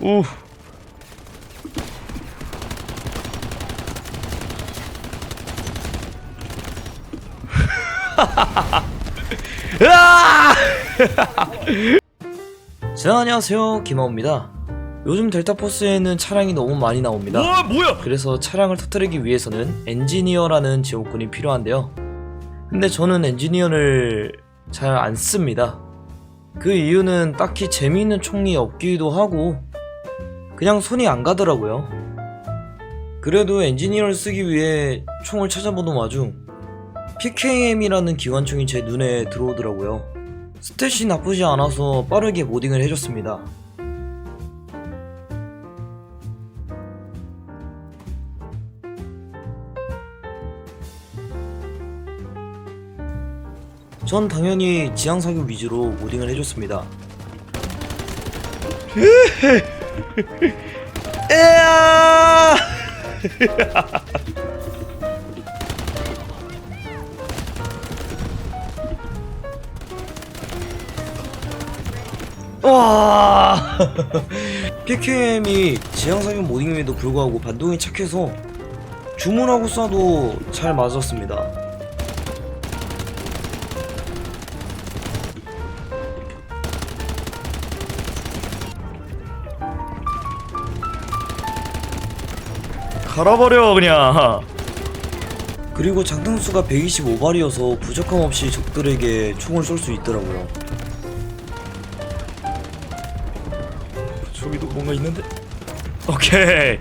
오. 으아! 자, 안녕하세요. 김하우입니다. 요즘 델타포스에는 차량이 너무 많이 나옵니다. 와 뭐야? 그래서 차량을 터뜨리기 위해서는 엔지니어라는 지원군이 필요한데요. 근데 저는 엔지니어를 잘 안 씁니다. 그 이유는 딱히 재미있는 총이 없기도 하고 그냥 손이 안 가더라고요. 그래도 엔지니어를 쓰기 위해 총을 찾아보는 와중 PKM이라는 기관총이 제 눈에 들어오더라고요. 스탯이 나쁘지 않아서 빠르게 모딩을 해줬습니다. 전 당연히 지향사격 위주로 모딩을 해줬습니다. 에아! 와! PKM이 지향사격 모딩임에도 불구하고 반동이 착해서 주문하고 쏴도 잘 맞았습니다. 갈아버려 그냥. 그리고 장등수가 125발이어서 부족함 없이 적들에게 총을 쏠 수 있더라고요. 저기도 뭔가 있는데? 오케이.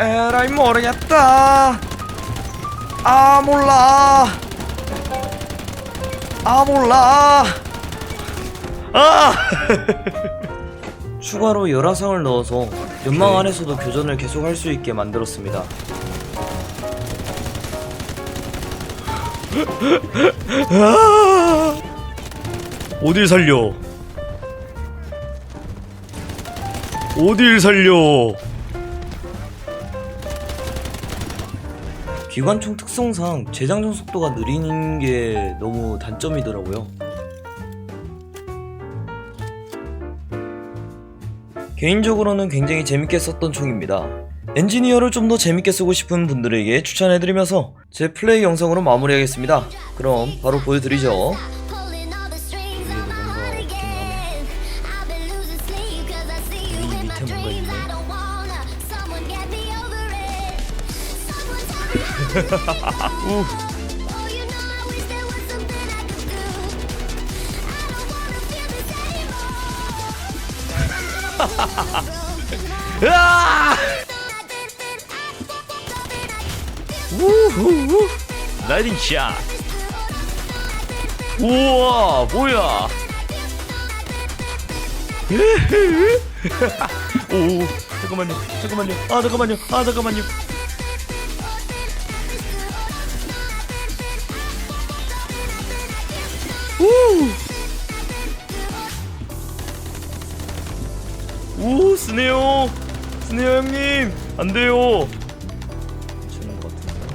에라이 모르겠다. 아 몰라. 아 몰라. 아 추가로 열화상을 넣어서 연막 안에서도 교전을 계속할 수 있게 만들었습니다. 어딜 살려? 어딜 살려? 기관총 특성상 재장전 속도가 느린 게 너무 단점이더라고요. 개인적으로는 굉장히 재밌게 썼던 총입니다. 엔지니어를 좀 더 재밌게 쓰고 싶은 분들에게 추천해드리면서 제 플레이 영상으로 마무리하겠습니다. 그럼 바로 보여드리죠. 우. 으아! 우후후. 라이딩 샷 우와 뭐야. 오 잠깐만요 잠깐만요. 아 잠깐만요 아 잠깐만요. 오 스네어 스네어 형님. 안 돼요. 주는 것 같은데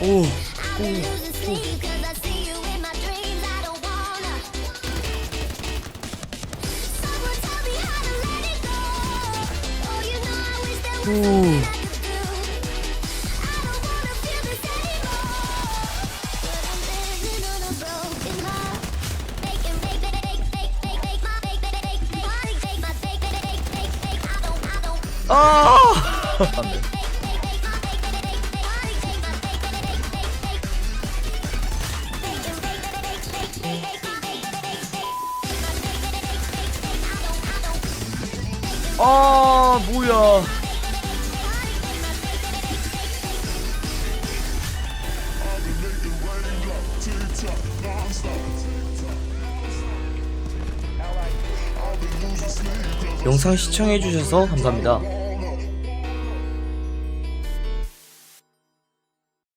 오 오. 아! 안 돼. 아, 뭐야. 영상 시청해주셔서 감사합니다.